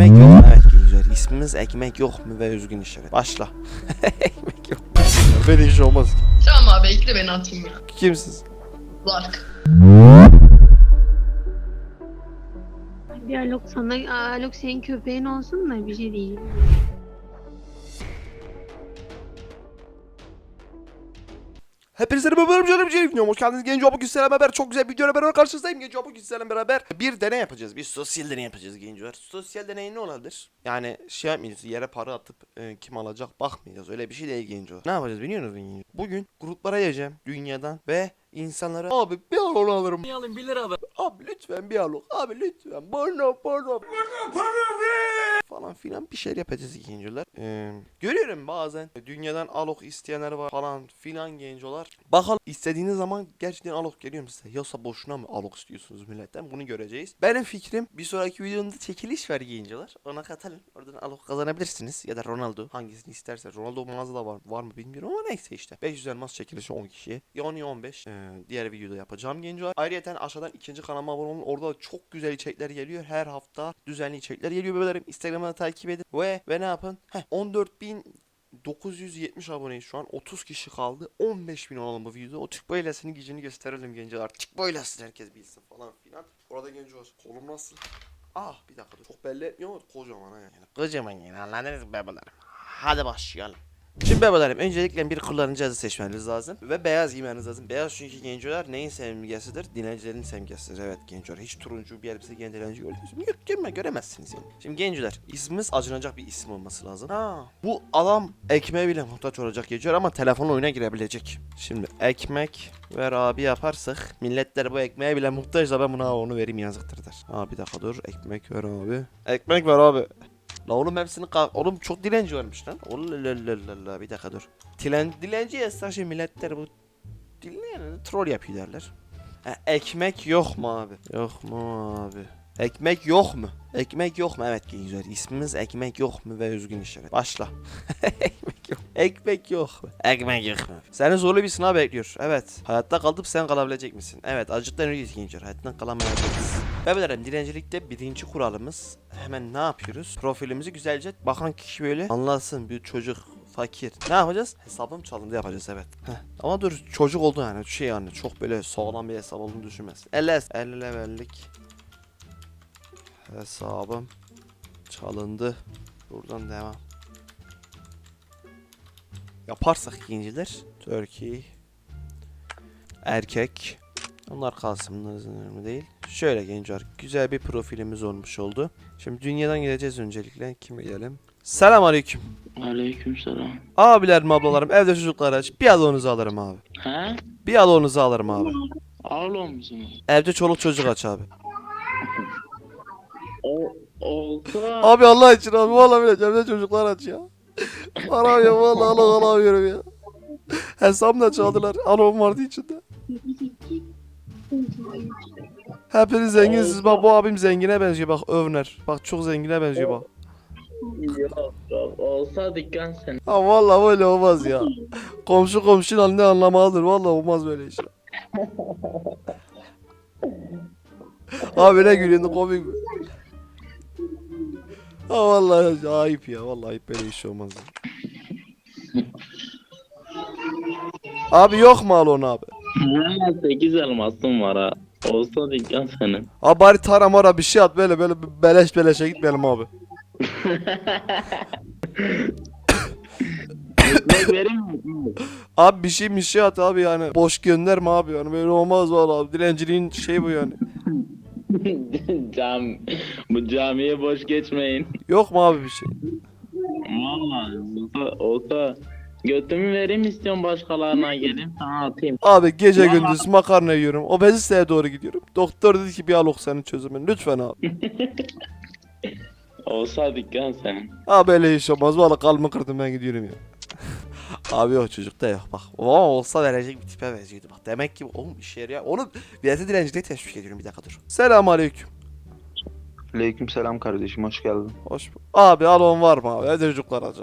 Ekmek yok. Evet gençler. İsmimiz ekmek yok mu ve üzgün işaret. Başla. ekmek yok. Böyle iş olmaz. Tamam abi ekle beni atayım ya. Kimsiz? Lark. Bir Alok sana, Alok senin köpeğin olsun da bir şey değil. Hepinize merhaba canım Cerif Hoş geldiniz. Genco Abu Güzel'le beraber çok güzel bir videoyla beraber karşınızdayım. Genco Abu Güzel'le beraber. Bir deney yapacağız. Bir sosyal deney yapacağız Gencolar Sosyal deney ne olabilir? Yani şey yapmayacağız yere para atıp e, kim alacak bakmayacağız. Öyle bir şey değil Genco. Ne yapacağız biliyor musunuz Genco? Bugün gruplara yiyeceğim dünyadan ve insanlara Abi bir alon alırım. Ne alayım 1 lira be. Abi lütfen bir alon abi lütfen. Bana para. Bana para ver falan filan bir şeyler yapacağız gencolar. Ee, görüyorum bazen dünyadan alok isteyenler var falan filan gencolar. Bakalım istediğiniz zaman gerçekten alok geliyor mu size? Yoksa boşuna mı alok istiyorsunuz milletten? Bunu göreceğiz. Benim fikrim bir sonraki videomda çekiliş var gencolar. Ona katılın. Oradan alok kazanabilirsiniz. Ya da Ronaldo hangisini isterse. Ronaldo mağazada var, var mı bilmiyorum ama neyse işte. 500 elmas çekilişi 10 kişiye. Yani 15. Ee, diğer videoda yapacağım gencolar. Ayrıca aşağıdan ikinci kanalıma abone olun. Orada çok güzel içerikler geliyor. Her hafta düzenli içerikler geliyor bebeğlerim. Instagram'da takip edin. Ve ve ne yapın? Heh 14.970 aboneyiz şu an. 30 kişi kaldı. 15.000 olalım bu videoda. O Türk böylesinin gücünü gösterelim gençler. Türk böylesin herkes bilsin falan filan. Orada genç olsun. Kolum nasıl? Ah bir dakika. Çok belli etmiyor ama kocaman ha yani. Kocaman yani anladınız mı? Hadi başlayalım. Şimdi bebelerim öncelikle bir kullanıcı adı seçmeniz lazım ve beyaz giymeniz lazım. Beyaz çünkü gencolar neyin simgesidir? Dilencilerin simgesidir. Evet gencolar. Hiç turuncu bir elbise giyen dilenci gördünüz mü? Yok görme göremezsiniz yani. Şimdi gencolar ismimiz acınacak bir isim olması lazım. Ha, bu adam ekmeğe bile muhtaç olacak gencolar ama telefon oyuna girebilecek. Şimdi ekmek ver abi yaparsak milletler bu ekmeğe bile muhtaç da ben buna onu vereyim yazıktır der. Ha bir dakika dur ekmek ver abi. Ekmek ver abi. La oğlum hepsini ka- Oğlum çok dilenci varmış lan. Olalalalalala bir dakika dur. Dilen dilenci yazsak şey milletler bu dinleyen troll yapıyor derler. Ha, ekmek yok mu abi? Yok mu abi? Ekmek yok mu? Ekmek yok mu? Evet gençler ismimiz ekmek yok mu ve üzgün işaret. Başla. ekmek yok. Ekmek yok mu? Ekmek yok mu? Seni zorlu bir sınav bekliyor. Evet. Hayatta kalıp sen kalabilecek misin? Evet acıktan öyleyiz gençler. Hayattan kalamayabiliriz. Bebelerim dilencilikte birinci kuralımız hemen ne yapıyoruz? Profilimizi güzelce bakan kişi böyle anlasın bir çocuk fakir. Ne yapacağız? Hesabım çalındı yapacağız evet. Heh. Ama dur çocuk oldu yani şey yani çok böyle sağlam bir hesap olduğunu düşünmez. 50 50 levellik hesabım çalındı. Buradan devam. Yaparsak ikinciler Türkiye erkek onlar kalsın bunlar önemli değil. Şöyle gençler güzel bir profilimiz olmuş oldu. Şimdi dünyadan gideceğiz öncelikle. Kime gidelim? Selam aleyküm. Aleykümselam. Abilerim ablalarım evde çocuklar aç. Bir alonuzu alırım abi. He? Bir alonuzu alırım abi. Ağlıyor musun? Evde çoluk çocuk aç abi. O olsa Abi Allah için abi vallahi bile evde çocuklar aç ya. Aramıyorum vallahi Allah alamıyorum ya. Hesabımda çaldılar. Alom vardı içinde. Hepiniz zenginsiniz. Bak bu abim zengine benziyor bak Övner. Bak çok zengine benziyor bak. yok, yok. olsa dükkan sen. Ha vallahi böyle olmaz ya. Komşu komşunun halini anlamalıdır. Vallahi olmaz böyle iş. Abi ne gülüyorsun komik mi? Ha vallahi ayıp ya. Vallahi ayıp böyle iş olmaz. ya. Abi yok mu alon abi? Valla 8 elmasım var ha. Olsa dükkan senin. Abi bari tara mara bir şey at böyle böyle beleş beleşe gitmeyelim abi. Ekmek vereyim mi? Abi bir şey bir şey at abi yani. Boş gönderme abi yani böyle olmaz vallahi. Dilenciliğin şey bu yani. Cam, bu camiye boş geçmeyin. Yok mu abi bir şey? Valla olsa, olsa götümü vereyim istiyorum başkalarına geleyim sana atayım. Abi gece Vallahi- gündüz makarna yiyorum. Obeziteye doğru gidiyorum. Doktor dedi ki bir alok senin çözümün. Lütfen abi. Olsa dükkan senin. Abi öyle iş olmaz. Valla kalbimi kırdım ben gidiyorum ya. Abi yok çocukta yok bak. O olsa verecek bir tipe benziyordu bak. Demek ki oğlum işe yarıyor. Onu bileti dilenciliğe teşvik ediyorum bir dakika dur. Selamun aleyküm. Aleyküm selam kardeşim hoş geldin. Hoş bu- Abi alon var mı abi? Evde çocuklar aç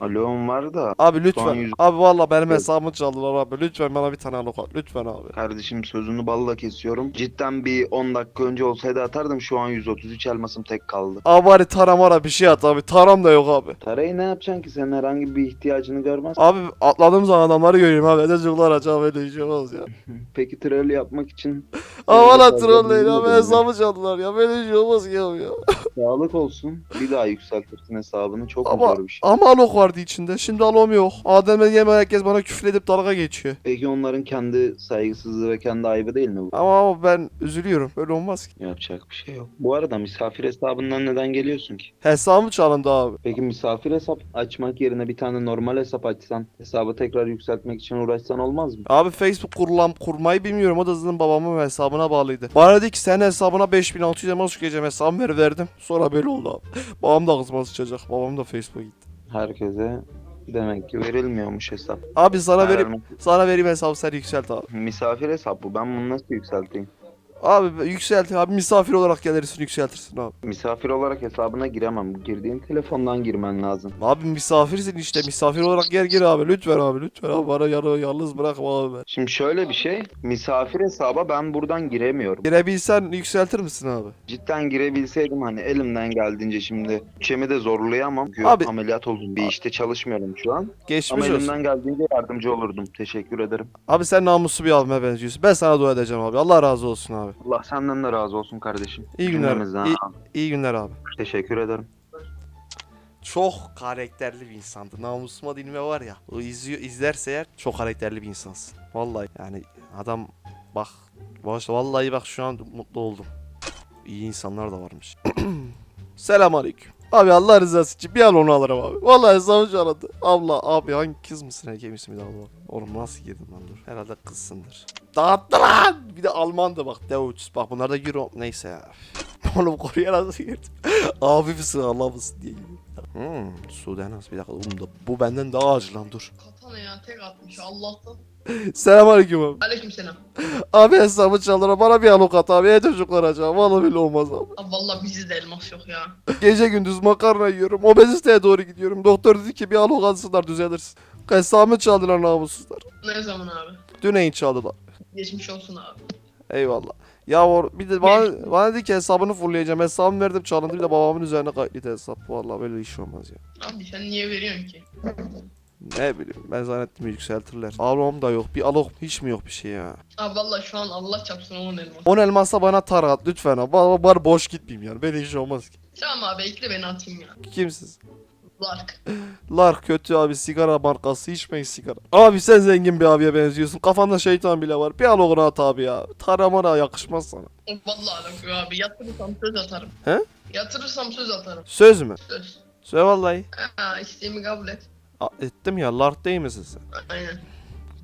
abi. Alo'm var da Abi lütfen. yüz- Abi valla benim hesabımı çaldılar abi. Lütfen bana bir tane alok at. Lütfen abi. kardeşim sözünü balla kesiyorum. Cidden bir 10 dakika önce olsaydı atardım şu an 133 elmasım tek kaldı. Abi bari taram ara bir şey at abi. Taram da yok abi. Tarayı ne yapacaksın ki senin herhangi bir ihtiyacını görmez. Abi atladığım zaman adamları görüyorum abi. Ne çocuklar acaba böyle iş olmaz ya. Peki troll yapmak için Abi valla troll değil abi. Hesabı çaldılar ya. Böyle iş olmaz ki ya. ya. Sağlık olsun. Bir daha yükseltirsin hesabını çok Ama, zor bir şey. ama alok vardı içinde. Şimdi alom yok. Adem'e yeme herkes bana küfür edip dalga geçiyor. Peki onların kendi saygısızlığı ve kendi ayıbı değil mi bu? Ama, ama ben üzülüyorum. Böyle olmaz ki. Yapacak bir şey yok. Bu arada misafir hesabından neden geliyorsun ki? Hesabım çalındı abi. Peki misafir hesap açmak yerine bir tane normal hesap açsan, hesabı tekrar yükseltmek için uğraşsan olmaz mı? Abi Facebook kurulan kurmayı bilmiyorum. O da zaten babamın hesabına bağlıydı. Bana dedi ki senin hesabına 5600 elmas yükleyeceğim hesabımı ver verdim. Sonra böyle oldu abi. Babam da kızma sıçacak. Babam da Facebook'a gitti. Herkese demek ki verilmiyormuş hesap. Abi sana Eğer sana vereyim hesabı sen yükselt abi. Misafir hesap bu. Ben bunu nasıl yükselteyim? Abi yükselt abi misafir olarak gelirsin yükseltirsin abi. Misafir olarak hesabına giremem. Girdiğin telefondan girmen lazım. Abi misafirsin işte misafir olarak gel gir abi lütfen abi lütfen abi bana yarı yalnız bırakma abi ben. Şimdi şöyle bir şey. Misafir hesaba ben buradan giremiyorum. Girebilsen yükseltir misin abi? Cidden girebilseydim hani elimden geldiğince şimdi bütçemi de zorlayamam. Çünkü Abi- ameliyat oldum. Bir işte çalışmıyorum şu an. Ama Geçmiş olsun. elimden geldiğince yardımcı olurdum. Teşekkür ederim. Abi sen namuslu bir abime benziyorsun. Ben sana dua edeceğim abi. Allah razı olsun abi. Allah senden de razı olsun kardeşim. İyi günler. Cümlemizden İyi, abi. iyi günler abi. Teşekkür ederim. Çok karakterli bir insandı. Namusuma dinime var ya. O izliyor, izlerse eğer çok karakterli bir insansın. Vallahi yani adam bak baş, vallahi bak şu an mutlu oldum. İyi insanlar da varmış. Selamünaleyküm. Abi Allah rızası için bir an onu alırım abi. Vallahi savcı aradı. Abla abi hangi kız mısın erkek misin bir daha bak. Oğlum nasıl girdin lan dur. Herhalde kızsındır. Dağıttı lan. Bir de Almandı bak. Deutsch. Bak bunlar da Euro. Neyse ya. Oğlum konuya nasıl girdim? abi misin Allah mısın diye girdim. Hmm, Sudan az bir dakika. Oğlum da bu benden daha acı lan dur. Katana ya tek atmış Allah'tan. Selamünaleyküm abi. Aleykümselam. Abi hesabı çaldılar. Bana bir alok at abi. Ey çocuklar acaba. Vallahi bile olmaz abi. Abi valla bizde de elmas yok ya. Gece gündüz makarna yiyorum. Obeziteye doğru gidiyorum. Doktor dedi ki bir alok atsınlar düzelirsin. Hesabımı çaldılar namussuzlar. Ne zaman abi? Düneyin çaldılar. Geçmiş olsun abi. Eyvallah. Ya or bir de bana, bana dedi ki hesabını fulleyeceğim. Hesabımı verdim çalındı. Bir de babamın üzerine kayıtlıydı hesap. Vallahi böyle iş olmaz ya. Abi sen niye veriyorsun ki? Ne bileyim ben zannettim yükseltirler. Alom da yok. Bir alok hiç mi yok bir şey ya. Abi valla şu an Allah çapsın onun elması. 10 elmasa bana tar at lütfen abi. Bari, bari boş gitmeyeyim yani. Böyle iş olmaz ki. Tamam abi ekle beni atayım ya. Kimsiz? Lark. Lar kötü abi sigara markası içmeyin sigara. Abi sen zengin bir abiye benziyorsun. Kafanda şeytan bile var. Bir al onu at abi ya. Taramana yakışmaz sana. Valla alakıyor abi. Yatırırsam söz atarım. He? Yatırırsam söz atarım. Söz mü? Söz. Söyle vallahi. Ha isteğimi kabul et. A, ettim ya lard değil misin sen? Aynen.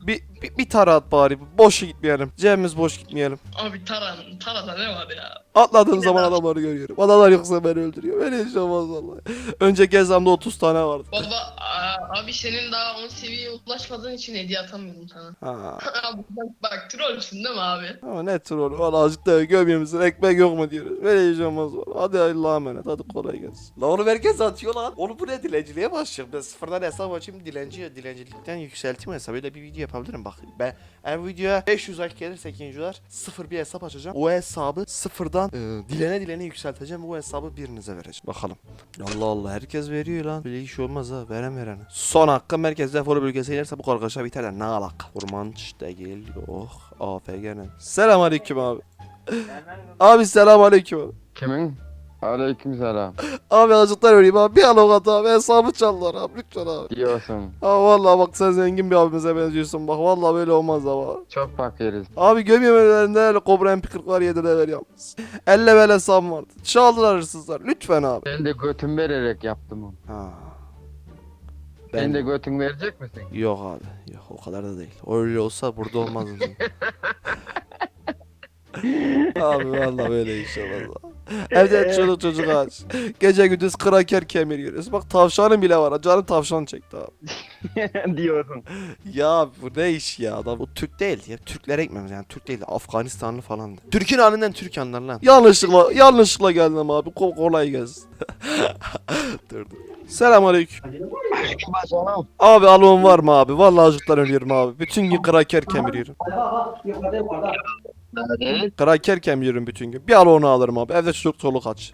Bir, bir, bir tara at bari. Boş gitmeyelim. Cebimiz boş gitmeyelim. Abi Taran, Tara'da ne var ya? Atladığım Yine zaman de- adamları görüyorum. Adamlar yoksa beni öldürüyor. Böyle iş olmaz vallahi. Önceki hesabımda 30 tane vardı. Baba aa, abi senin daha 10 seviyeye ulaşmadığın için hediye atamıyorum sana. Ha. abi bak, bak trollsün değil mi abi? Ama ne troll. Valla azıcık da gömüyor musun? Ekmek yok mu diyoruz. Böyle olmaz vallahi. Hadi Allah'a emanet. Hadi kolay gelsin. Lan onu herkes atıyor lan. Onu bu ne dilenciliğe başlayacağım. Ben sıfırdan hesap açayım. Dilenci, dilencilikten yükselteyim hesabı. Öyle bir video yapabilirim. Bak ben eğer bu videoya 500 like gelirse ikinciler sıfır bir hesap açacağım. O hesabı sıfırdan e, dilene dilene yükselteceğim. O hesabı birinize vereceğim. Bakalım. Allah Allah herkes veriyor lan. Böyle iş olmaz ha. Veren verene. Son hakkı merkez defolu bölgesi inerse bu kargaşa biterler. Ne alaka? Orman işte geliyor. Oh. AFG'ne. Selam aleyküm abi. abi selam aleyküm abi. Kimin? Aleykümselam. Abi azıcıklar vereyim abi. Bir alok at abi. Hesabı çaldılar abi. Lütfen abi. Diyorsun. Abi vallahi bak sen zengin bir abimize benziyorsun. Bak vallahi böyle olmaz ama. Çok fakiriz. Abi gömyemelerinde öyle Kobra MP40'lar yediler yalnız. Elle bel hesabım vardı. Çaldılar hırsızlar. Lütfen abi. Ben de götüm vererek yaptım onu. Ha. Sen de götün verecek misin? Yok abi. Yok o kadar da değil. Öyle olsa burada olmazdım. abi vallahi böyle iş olmaz. Evde çoluk çocuk aç. Gece gündüz kraker kemiriyoruz. Bak tavşanın bile var. Canım tavşan çekti abi. diyorsun. Ya bu ne iş ya? Adam bu Türk değil ya. Türklere ekmemiz yani. Türk değil. Afganistanlı falan. Türk'ün halinden Türk anlar lan. Yanlışlıkla yanlışlıkla geldim abi. Ko kolay gelsin. dur dur. Selamünaleyküm. Abi alon var mı abi? Vallahi acıktan ölüyorum abi. Bütün gün kraker kemiriyorum. Kraker kemiriyorum bütün gün. Bir alonu alırım abi. Evde çocuk çoluk aç.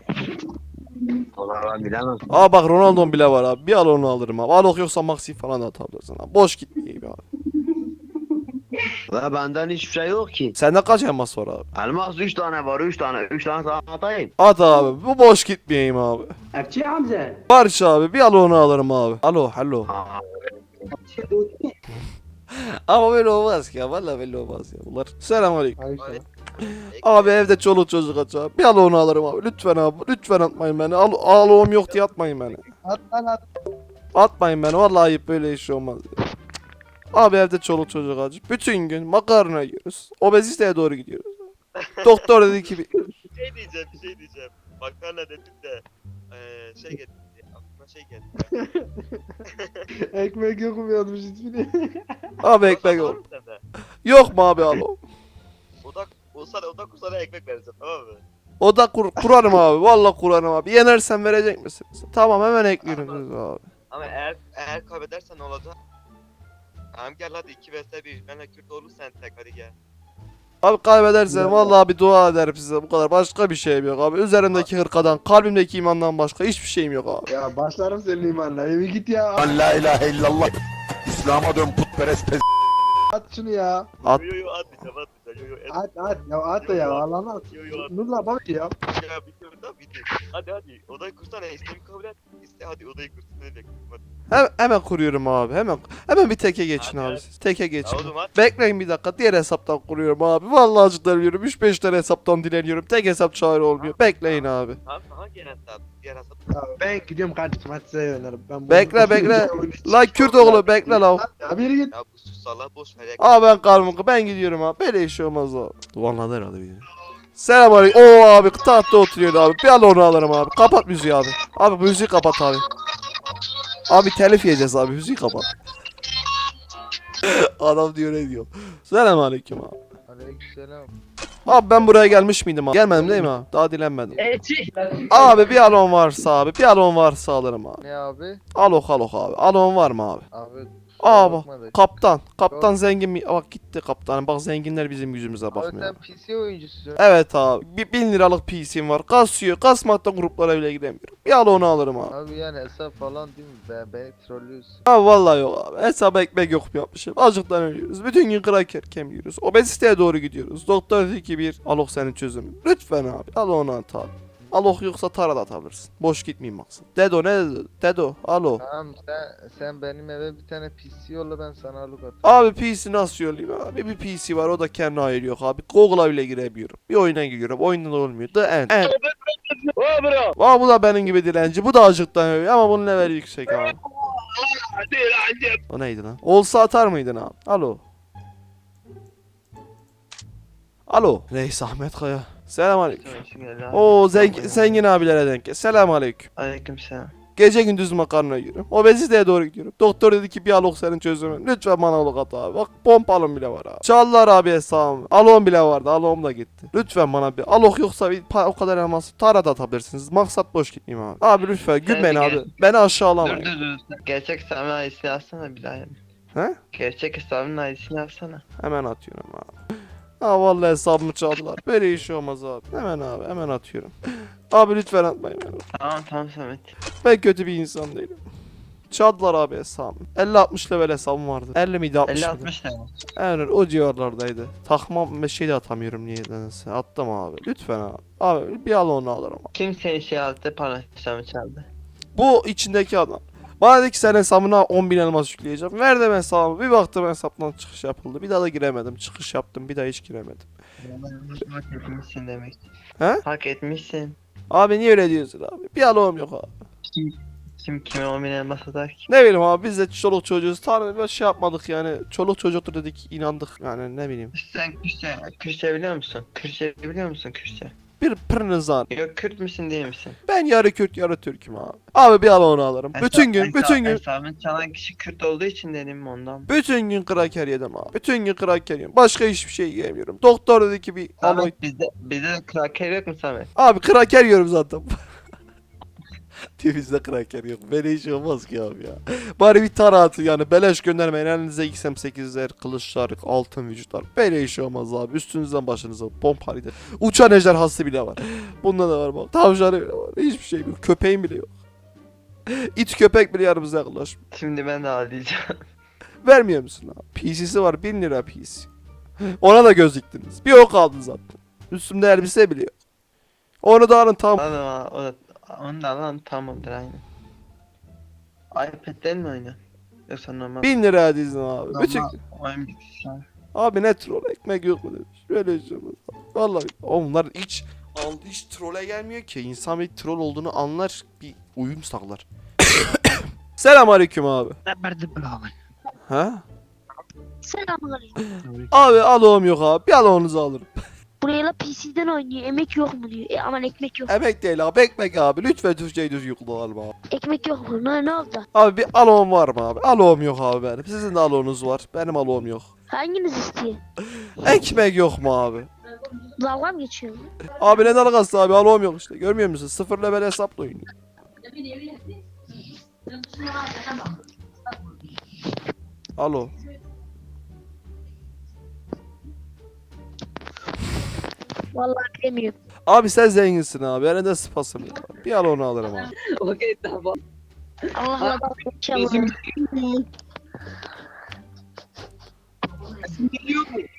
Valla bilemem. Aa bak Ronaldo'm bile var abi. Bir alonu alırım abi. Alok yoksa Maxi falan da atabilirsin abi. Boş gitmeyeyim abi. Ve benden hiçbir şey yok ki. Sende kaç elmas var abi? Elmas 3 tane var 3 tane. 3 tane sana atayım. At abi. Bu boş gitmeyeyim abi. Erçi Hamza. Barış abi. Bir alonu alırım abi. Alo, alo. Aa, Ama böyle olmaz ki ya. Vallahi böyle olmaz ya. Bunlar. Selamünaleyküm. Abi evde çoluk çocuk aç abi. Bir alonu alırım abi. Lütfen abi. Lütfen atmayın beni. Al aloğum yok diye atmayın beni. At lan at. Atmayın beni. Vallahi ayıp böyle iş olmaz ya. Abi evde çoluk çocuk aç. Bütün gün makarna yiyoruz. Obeziteye doğru gidiyoruz. Doktor dedi ki bir- şey diyeceğim, bir şey diyeceğim. Makarna dedim de eee şey geldi. Aklıma şey geldi. Ekmek yok mu yazmış ismini? Abi ekmek Var yok. mu abi alo? Oda, o sana, oda kursana ekmek vereceğim tamam mı? O da kur kurarım abi. Vallahi kurarım abi. Yenersen verecek misiniz? Tamam hemen ekliyorsunuz abi. Ama eğer eğer kaybedersen ne olacak? Tamam gel hadi 2 vs 1. Benle Kürt olur sen tek hadi gel. Abi kaybedersen vallahi bir dua ederim size bu kadar. Başka bir şeyim yok abi. Üzerimdeki hırkadan, kalbimdeki imandan başka hiçbir şeyim yok abi. ya başlarım senin imanla. Evi git ya. La ilahe illallah. İslam'a dön putperest pez. At şunu ya. At. Yo yo yo atmayacağım atmayacağım. Yo yo et. At at. Ya at da ya. Allah'ını at. Yo yo at. Nurla bak ya. Ya bitti da bitti. Hadi hadi odayı kursana istemi kabul et. İste hadi odayı bekliyorum hadi. Hem, hemen kuruyorum abi. Hemen hemen bir teke geçin abi hadi. siz. Teke geçin. hadi. Bekleyin bir dakika. Diğer hesaptan kuruyorum abi. Vallahi acıktan ölüyorum. 3-5 tane hesaptan dileniyorum. Tek hesap çare olmuyor. Bekleyin abi. Tamam hangi hesap? Diğer hesap. Ya Ben gidiyorum kardeşim hadi size oynarım. Ben Bekle, bekle. Lan Kürt oğlu bekle lan. Ya biri git. Ya bu sus Allah boş ver. Aa ben kalmım. Ben gidiyorum abi. Böyle iş olmaz abi. Duvarladı herhalde bir Selamünaleyküm. Oo abi tahtta oturuyor abi. Bir al onu alırım abi. Kapat müziği abi. Abi müziği kapat abi. Abi telif yiyeceğiz abi. Müziği kapat. Adam diyor ne diyor. Selamünaleyküm abi. Aleykümselam. Abi ben buraya gelmiş miydim abi? Gelmedim değil mi abi? Daha dilenmedim. Abi bir alon varsa abi. Bir alon varsa alırım abi. Ne abi? Alok alok abi. Alon var mı abi? Abi. Aa bak. Kaptan. Kaptan zengin mi? Bak gitti kaptan. Bak zenginler bizim yüzümüze Abi bakmıyor. sen PC oyuncusun. Evet abi. Bir bin liralık PC'm var. Kasıyor. Kasmaktan gruplara bile gidemiyorum. Bir al onu alırım abi. Abi yani hesap falan değil mi? Ben, beni trollüyorsun. Abi vallahi yok abi. Hesap ekmek yok mu yapmışım. Acıktan ölüyoruz. Bütün gün kraker kemiyoruz. Obeziteye doğru gidiyoruz. Doktor dedi ki bir alok senin çözümün. Lütfen abi. Al onu at abi. Alok yoksa tara da atabilirsin. Boş gitmeyeyim maksat. Dedo ne dedi? Dedo. Alo. Tamam sen sen benim eve bir tane PC yolla ben sana alıp atayım. Abi PC nasıl yollayayım abi? Bir PC var o da kendi ayır yok abi. Google'a bile giremiyorum. Bir oyuna giriyorum. Oyunda da olmuyor. The end. end. Aa, bu da benim gibi dilenci. Bu da acıktan ama bunun leveli yüksek abi. O neydi lan? Olsa atar mıydın abi? Alo. Alo. Reis Ahmet Kaya. Selamünaleyküm. Oo zengin, zengin abilere denk. Selamünaleyküm. Aleyküm selam. Gece gündüz makarna yiyorum. Obeziteye doğru gidiyorum. Doktor dedi ki bir alok senin çözümün. Lütfen bana alok at abi. Bak pompalım bile var abi. Çaldılar abi hesabımı. Alom bile vardı. Alom da gitti. Lütfen bana bir alok yoksa bir o kadar elması tara da atabilirsiniz. Maksat boş gitmeyeyim abi. Abi lütfen gülmeyin abi. Beni Dur aşağılamayın. dur dur. Gerçek hesabın ID'sini alsana bir daha. He? Gerçek hesabın ID'sini alsana. Hemen atıyorum abi. Ha vallahi hesabımı çaldılar. Böyle iş olmaz abi. Hemen abi hemen atıyorum. Abi lütfen atmayın beni. Tamam tamam Samet. Ben kötü bir insan değilim. Çaldılar abi hesabımı. 50-60 level hesabım vardı. 50 miydi 60 mıydı? 50-60 tane. Aynen o civarlardaydı. Takmam ve şey de atamıyorum niye nedense. Attım abi. Lütfen abi. Abi bir al onu alırım. abi. Kim senin şey aldı paylaşımı çaldı? Bu içindeki adam. Bana dedi ki sen hesabına 10.000 elmas yükleyeceğim. Verdim hesabımı. Bir baktım hesaptan çıkış yapıldı. Bir daha da giremedim. Çıkış yaptım. Bir daha hiç giremedim. Hak etmişsin demek. He? Hak etmişsin. Abi niye öyle diyorsun abi? Bir alığım yok abi. Kim, kim kime 10 bin elmas atar ki? Ne bileyim abi biz de çoluk çocuğuz. Tanrı bir şey yapmadık yani. Çoluk çocuktur dedik inandık. Yani ne bileyim. Sen Kürtçe, Kürtçe biliyor musun? Kürtçe biliyor musun Kürtçe? Bir pırnızan. Yok Kürt müsün değil misin? Ben yarı Kürt yarı Türk'üm abi. Abi bir al onu alırım. Bütün gün, Hesa- bütün gün, Hesabını çalan kişi Kürt olduğu için dedim ondan. bütün gün kraker yedim abi. Bütün gün kraker yedim. Başka hiçbir şey yemiyorum. Doktor dedi ki bir aloe. Samet bizde, bizde de kraker yok mu Samet? Abi kraker yiyorum zaten. Bizde kraker yok. Böyle iş olmaz ki abi ya. Bari bir tara atın yani. Beleş göndermeyin. Elinize XM8'ler, kılıçlar, altın vücutlar. Böyle iş olmaz abi. Üstünüzden başınıza pompalıydı. Uçan ejderhası bile var. Bunda da var bak. Tavşanı bile var. Hiçbir şey yok. Köpeğin bile yok. İt köpek bile yanımıza yaklaşmıyor. Şimdi ben de ağlayacağım. Vermiyor musun abi? PC'si var 1000 lira PC. Ona da göz diktiniz. Bir o kaldı zaten. Üstümde elbise bile yok. Onu da alın tamam. Lan ama o da, onu da lan tamamdır aynen. iPad'den mi oynuyor? Yoksa normal. 1000 lira dizin abi. normal Bütün... oyun bilgisayar. Abi ne troll ekmek yok mu demiş. Böyle şey olmaz. Vallahi onlar hiç aldı hiç trolle gelmiyor ki. İnsan bir troll olduğunu anlar bir uyum sağlar. Selam aleyküm abi. Ha? Selamünaleyküm. Abi aloğum yok abi. Bir aloğunuzu alırım. Buraya la PC'den oynuyor. Emek yok mu diyor. E, aman ekmek yok. Emek değil abi ekmek abi. Lütfen Türkçeyi düzgün kullanalım abi. Ekmek yok mu? Ne, ne oldu? Abi bir aloğum var mı abi? Aloğum yok abi benim. Sizin de aloğunuz var. Benim aloğum yok. Hanginiz istiyor? Ekmek yok mu abi? Dalga mı geçiyor? Abi ne dalgası abi aloğum yok işte. Görmüyor musun? Sıfır level hesapla oynuyor. Alo. Vallahi bilemiyorum. Abi sen zenginsin abi. Ben de spasım ya. Bir al onu alırım abi. Allah Allah dalga geçiyor.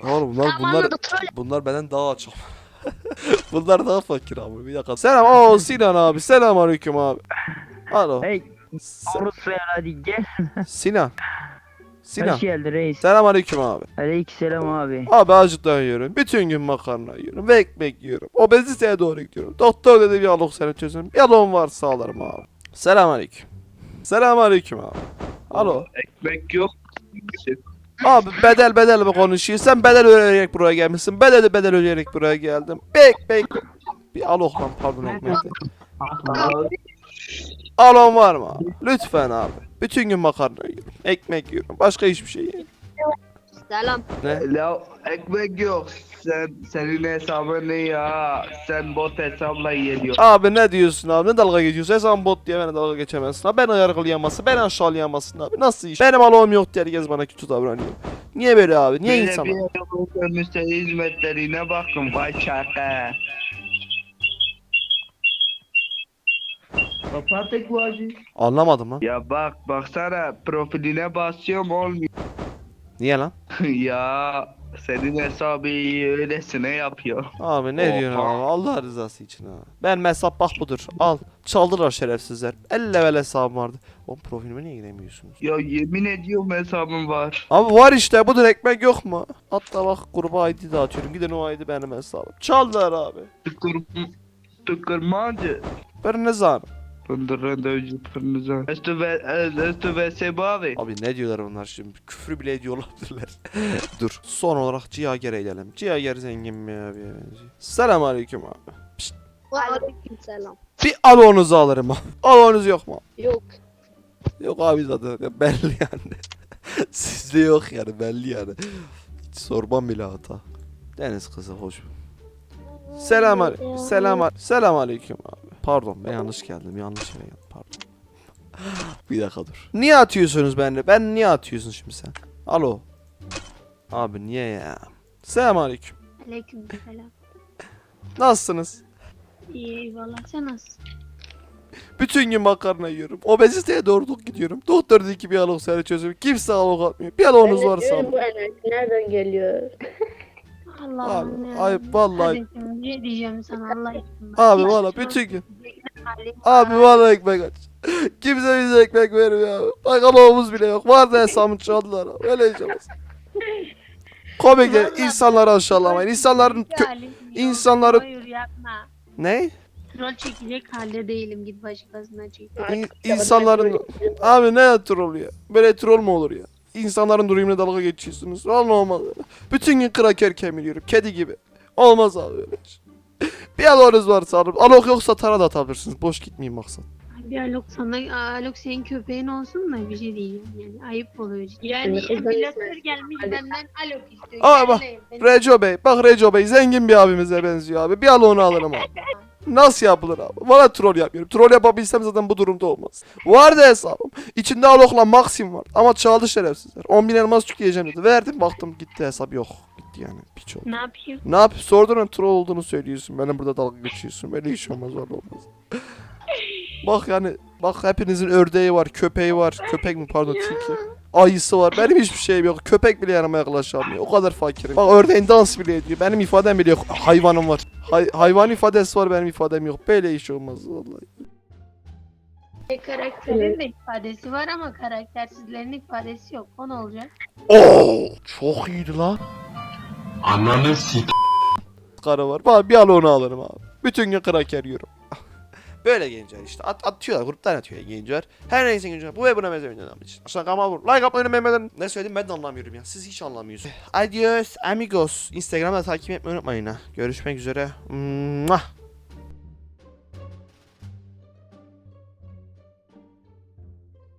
Oğlum bunlar Tamam bunlar anladım. Troll bunlar benden daha açık. bunlar daha fakir abi. Bir dakika. Selam. Oo Sinan abi. Selam aleyküm abi. Alo. Hey, Se- Orası hadi gel. Sinan. Sinan. Hoş geldin reis. Selam aleyküm abi. Aleykümselam abi. Abi acıktan yiyorum. Bütün gün makarna yiyorum ve ekmek yiyorum. Obeziteye doğru gidiyorum. Doktor dedi bir alok seni çözün. Bir alon varsa alırım abi. Selam aleyküm. Selam aleyküm abi. Alo. Ekmek yok. Abi bedel bedel mi konuşuyor? Sen bedel ödeyerek buraya gelmişsin. Bedel bedel ödeyerek buraya geldim. Bek bek. Bir alok lan pardon ekmek. Alon var mı abi? Lütfen abi. Bütün gün makarna yiyorum. Ekmek yiyorum. Başka hiçbir şey yemiyorum. Selam. Ya ekmek yok. Sen senin hesabın ne ya? Sen bot hesapla geliyor. Abi ne diyorsun abi? Ne dalga geçiyorsun? Sen bot diye beni dalga geçemezsin abi. Beni yargılayamazsın. Beni aşağılayamazsın abi. Nasıl iş? Benim alom yok diye herkes bana kötü davranıyor. Niye böyle abi? Niye Böyle insan? bir hizmetlerine bakın vay çaka. Bu acı. Anlamadım lan. Ya bak baksana profiline basıyorum olmuyor. Niye lan? ya senin hesabı öylesine yapıyor. Abi ne Oha. diyorsun abi? Allah rızası için ha. Ben mesap bak budur. Al. Çaldılar şerefsizler. 50 level hesabım vardı. O profilime niye giremiyorsunuz? Ya yemin ediyorum hesabım var. Abi var işte budur ekmek yok mu? Hatta bak gruba ID dağıtıyorum. Gidin o ID benim hesabım. Çaldılar abi. Tıkır, tıkırmacı. Ben ne zaman? Pırnızı. Estu ve estu ve sebavi. Abi ne diyorlar onlar şimdi? Küfür bile ediyor olabilirler. Dur. Son olarak Cihager'e gidelim. Cihager zengin mi abi? Selam aleyküm abi. Aleyküm selam. Bir alonuzu alırım abi. Alonuz yok mu? Yok. Yok abi zaten Ya belli yani. Sizde yok yani belli yani. Hiç sormam bile hata. Deniz kızı hoş. Selam aleyküm. Selam ale- Selam aleyküm abi. Pardon ben yanlış geldim. Yanlış yere geldim. Pardon. bir dakika dur. Niye atıyorsunuz benimle? Ben niye atıyorsun şimdi sen? Alo. Abi niye ya? Selam aleyküm. Aleyküm selam. Nasılsınız? İyi eyvallah. Sen nasılsın? Bütün gün makarna yiyorum. Obeziteye doğru gidiyorum. Doktor dedi ki bir alok seni çözüm. Kimse alok atmıyor. Bir aloğunuz varsa alın. Nereden geliyor? Allah Abi, Allah. ay vallahi şimdi ne diyeceğim sana Allah aşkına. Abi valla bütün gün. Abi valla ekmek aç. Kimse bize ekmek vermiyor abi. Bak aloğumuz bile yok. Vardı hesabını çaldılar abi. Öyle yaşamaz. Komik gel. İnsanları aşağılamayın. İnsanların kö- insanları- Hayır yapma. Ne? Troll çekecek halde değilim. Git başkasına çek. İn- insanların... Abi ne troll ya? Böyle troll mu olur ya? İnsanların durumuna dalga geçiyorsunuz. Vallahi olmaz. Bütün gün kraker kemiriyorum. Kedi gibi. Olmaz abi öyle şey. Bir alonuz varsa alın. Alok yoksa tara da atabilirsiniz. Boş gitmeyin maksat. Bir Alok sana Alok senin köpeğin olsun da bir şey diyeceğim yani ayıp oluyor cidden. Yani ismi. gelmiş benden Alok istiyor. Aa, bak, Reco Bey. Bak Reco Bey zengin bir abimize benziyor abi. Bir alonu alırım abi. Nasıl yapılır abi? Valla troll yapıyorum. Troll yapabilsem zaten bu durumda olmaz. Vardı hesabım. İçinde alokla Maxim var. Ama çaldı şerefsizler. 10 bin elmas yükleyeceğim dedi. Verdim baktım gitti hesap yok. Gitti yani. Piç oldu. Ne yapayım? Ne yap? Sordun troll olduğunu söylüyorsun. Benim burada dalga geçiyorsun. Böyle iş olmaz öyle olmaz. bak yani bak hepinizin ördeği var, köpeği var. Köpek mi pardon tilki. Ayısı var. Benim hiçbir şeyim yok. Köpek bile yanıma yaklaşamıyor. O kadar fakirim. Bak ördeğin dans bile ediyor. Benim ifadem bile yok. Hayvanım var. Hay hayvan ifadesi var benim ifadem yok. Böyle iş olmaz vallahi. E, karakterin de ifadesi var ama karaktersizlerin ifadesi yok. O ne olacak? Oo, çok iyiydi lan. Ananı sik. Karı var. Bak bir al onu alırım abi. Bütün gün kraker yiyorum. Böyle gençler işte. At, atıyorlar. Gruptan atıyor gençler. Her neyse gençler. Bu ve buna benzer videolar için. Aşağı kanalıma vur. Like atmayı unutmayın. Ne söyledim ben de anlamıyorum ya. Siz hiç anlamıyorsunuz. Adios amigos. Instagram'da takip etmeyi unutmayın ha. Görüşmek üzere. Mwah.